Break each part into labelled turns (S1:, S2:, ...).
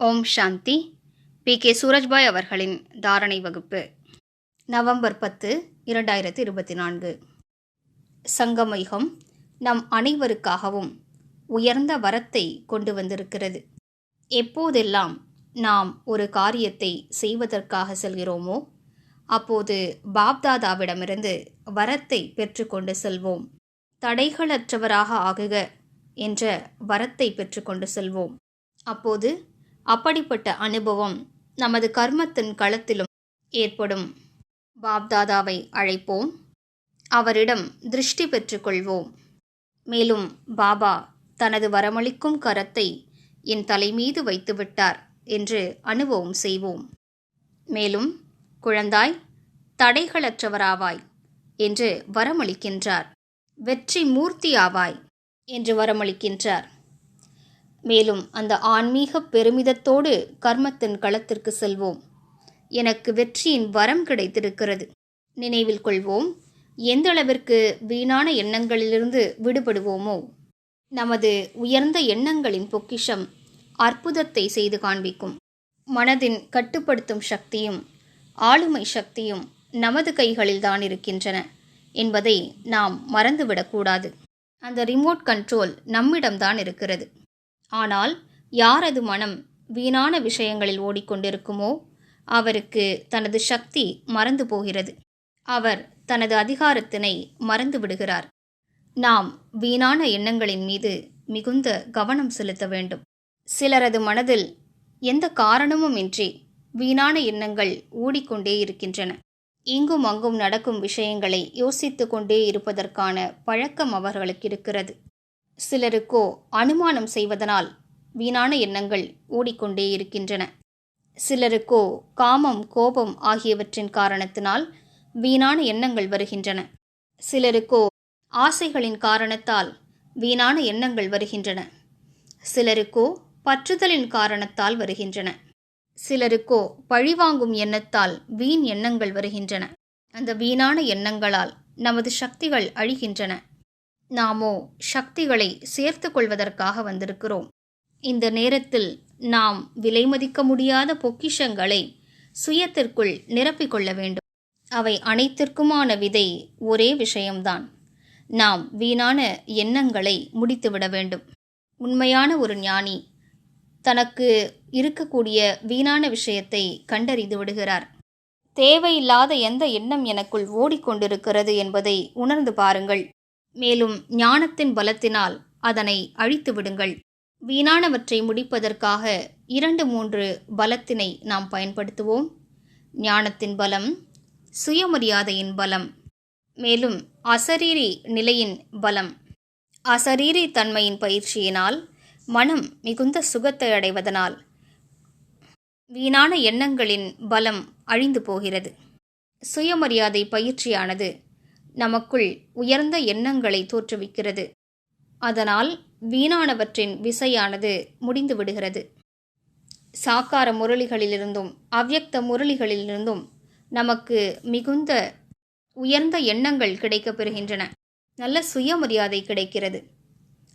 S1: ஓம் சாந்தி. B. K. Surajbhai அவர்களின் தாரணை வகுப்பு. நவம்பர் பத்து இரண்டாயிரத்தி இருபத்தி நான்கு. சங்கமயுகம் நம் அனைவருக்காகவும் உயர்ந்த வரத்தை கொண்டு வந்திருக்கிறது. எப்போதெல்லாம் நாம் ஒரு காரியத்தை செய்வதற்காக செல்கிறோமோ அப்போது பாப்தாதாவிடமிருந்து வரத்தை பெற்றுக்கொண்டு செல்வோம். தடைகளற்றவராக ஆகுக என்ற வரத்தை பெற்றுக்கொண்டு செல்வோம். அப்போது அப்படிப்பட்ட அனுபவம் நமது கர்மத்தின் களத்திலும் ஏற்படும். பாப்தாதாவை அழைப்போம். அவரிடம் திருஷ்டி பெற்றுக்கொள்வோம். மேலும் பாபா தனது வரமளிக்கும் கரத்தை என் தலைமீது வைத்துவிட்டார் என்று அனுபவம் செய்வோம். மேலும் குழந்தாய் தடைகளற்றவராவாய் என்று வரமளிக்கின்றார். வெற்றி மூர்த்தியாவாய் என்று வரமளிக்கின்றார். மேலும் அந்த ஆன்மீக பெருமிதத்தோடு கர்மத்தின் களத்திற்கு செல்வோம். எனக்கு வெற்றியின் வரம் கிடைத்திருக்கிறது. நினைவில் கொள்வோம் எந்த அளவிற்கு வீணான எண்ணங்களிலிருந்து விடுபடுவோமோ நமது உயர்ந்த எண்ணங்களின் பொக்கிஷம் அற்புதத்தை செய்து காண்பிக்கும். மனதின் கட்டுப்படுத்தும் சக்தியும் ஆளுமை சக்தியும் நமது கைகளில்தான் இருக்கின்றன என்பதை நாம் மறந்துவிடக்கூடாது. அந்த ரிமோட் கண்ட்ரோல் நம்மிடம்தான் இருக்கிறது. ஆனால் யாரது மனம் வீணான விஷயங்களில் ஓடிக்கொண்டிருக்குமோ? அவருக்கு தனது சக்தி மறந்து போகிறது. அவர் தனது அதிகாரத்தினை மறந்து விடுகிறார். நாம் வீணான எண்ணங்களின் மீது மிகுந்த கவனம் செலுத்த வேண்டும். சிலரது மனதில் எந்த காரணமும் இன்றி வீணான எண்ணங்கள் ஓடிக்கொண்டே இருக்கின்றன. இங்கும் அங்கும் நடக்கும் விஷயங்களை யோசித்து கொண்டே இருப்பதற்கான பழக்கம் அவர்களுக்கு இருக்கிறது. சிலருக்கோ அனுமானம் செய்வதனால் வீணான எண்ணங்கள் ஓடிக்கொண்டே இருக்கின்றன. சிலருக்கோ காமம் கோபம் ஆகியவற்றின் காரணத்தினால் வீணான எண்ணங்கள் வருகின்றன. சிலருக்கோ ஆசைகளின் காரணத்தால் வீணான எண்ணங்கள் வருகின்றன. சிலருக்கோ பற்றுதலின் காரணத்தால் வருகின்றன. சிலருக்கோ பழிவாங்கும் எண்ணத்தால் வீண் எண்ணங்கள் வருகின்றன. அந்த வீணான எண்ணங்களால் நமது சக்திகள் அழிகின்றன. நாமோ சக்திகளை சேர்த்து கொள்வதற்காக வந்திருக்கிறோம். இந்த நேரத்தில் நாம் விலைமதிக்க முடியாத பொக்கிஷங்களை சுயத்திற்குள் நிரப்பிக்கொள்ள வேண்டும். அவை அனைத்திற்குமான விதை ஒரே விஷயம்தான். நாம் வீணான எண்ணங்களை முடித்துவிட வேண்டும். உண்மையான ஒரு ஞானி தனக்கு இருக்கக்கூடிய வீணான விஷயத்தை கண்டறிந்து விடுகிறார். தேவையில்லாத எந்த எண்ணம் எனக்குள் ஓடிக்கொண்டிருக்கிறது என்பதை உணர்ந்து பாருங்கள். மேலும் ஞானத்தின் பலத்தினால் அதனை அழித்து விடுங்கள். வீணானவற்றை முடிப்பதற்காக இரண்டு மூன்று பலத்தினை நாம் பயன்படுத்துவோம். ஞானத்தின் பலம் சுயமரியாதையின் பலம் மேலும் அசரீரி நிலையின் பலம். அசரீரி தன்மையின் பயிற்சியினால் மனம் மிகுந்த சுகத்தை அடைவதனால் வீணான எண்ணங்களின் பலம் அழிந்து போகிறது. சுயமரியாதை பயிற்சியானது நமக்குள் உயர்ந்த எண்ணங்களை தோற்றுவிக்கிறது. அதனால் வீணானவற்றின் விசையானது முடிந்து விடுகிறது. சாக்கார முரளிகளிலிருந்தும் அவ்யக்த முரளிகளிலிருந்தும் நமக்கு மிகுந்த உயர்ந்த எண்ணங்கள் கிடைக்கப் பெறுகின்றன. நல்ல சுயமரியாதை கிடைக்கிறது.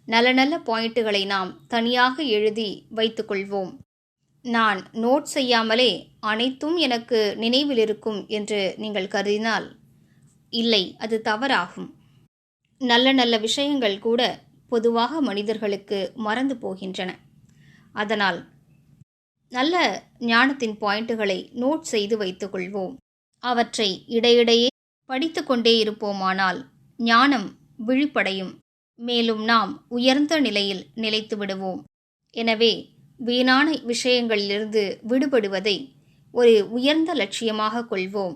S1: நல்ல நல்ல பாயிண்ட்டுகளை நாம் தனியாக எழுதி வைத்துக்கொள்வோம் நான் நோட் செய்யாமலே அனைத்தும் எனக்கு நினைவில் இருக்கும் என்று நீங்கள் கருதினால் இல்லை அது தவறாகும். நல்ல நல்ல விஷயங்கள் கூட பொதுவாக மனிதர்களுக்கு மறந்து போகின்றன. அதனால் நல்ல ஞானத்தின் பாயிண்ட்டுகளை நோட் செய்து வைத்துக்கொள்வோம் அவற்றை இடையிடையே படித்து கொண்டே இருப்போமானால் ஞானம் விழிப்படையும். மேலும் நாம் உயர்ந்த நிலையில் நிலைத்து விடுவோம். எனவே வீணான விஷயங்களிலிருந்து விடுபடுவதை ஒரு உயர்ந்த லட்சியமாக கொள்வோம்.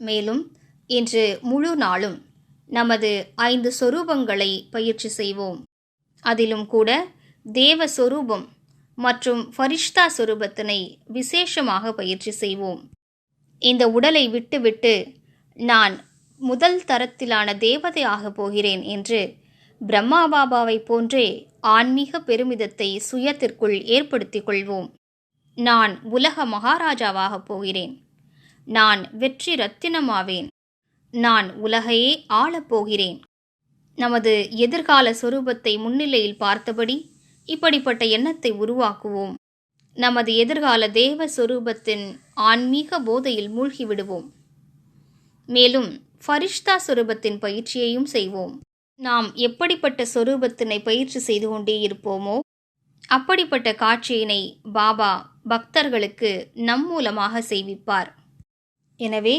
S1: மேலும் இன்று முழு நாளும் நமது ஐந்து சொரூபங்களை பயிற்சி செய்வோம். அதிலும் கூட தேவ சொரூபம் மற்றும் ஃபரிஷ்தா சொரூபத்தினை விசேஷமாக பயிற்சி செய்வோம். இந்த உடலை விட்டுவிட்டு நான் முதல் தரத்திலான தேவதை ஆகப் போகிறேன் என்று பிரம்மா பாபாவை போன்றே ஆன்மீக பெருமிதத்தை சுயத்திற்குள் ஏற்படுத்திக் கொள்வோம். நான் உலக மகாராஜாவாகப் போகிறேன். நான் வெற்றி ரத்தினமாவேன். நான் உலகையே ஆளப்போகிறேன். நமது எதிர்கால சொரூபத்தை முன்னிலையில் பார்த்தபடி இப்படிப்பட்ட எண்ணத்தை உருவாக்குவோம். நமது எதிர்கால தேவ சொரூபத்தின் ஆன்மீக போதையில் மூழ்கிவிடுவோம் மேலும் ஃபரிஷ்தா சொரூபத்தின் பயிற்சியையும் செய்வோம். நாம் எப்படிப்பட்ட சொரூபத்தினை பயிற்சி செய்து கொண்டே இருப்போமோ அப்படிப்பட்ட காட்சியினை பாபா பக்தர்களுக்கு நம் மூலமாக செய்விப்பார். எனவே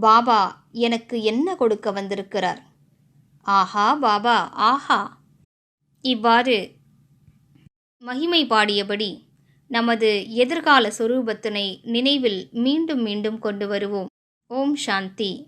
S1: பாபா எனக்கு என்ன கொடுக்க வந்திருக்கிறார்? ஆஹா பாபா ஆஹா. இவ்வாறு மகிமை பாடியபடி நமது எதிர்கால சொரூபத்தினை நினைவில் மீண்டும் மீண்டும் கொண்டு வருவோம். ஓம் சாந்தி.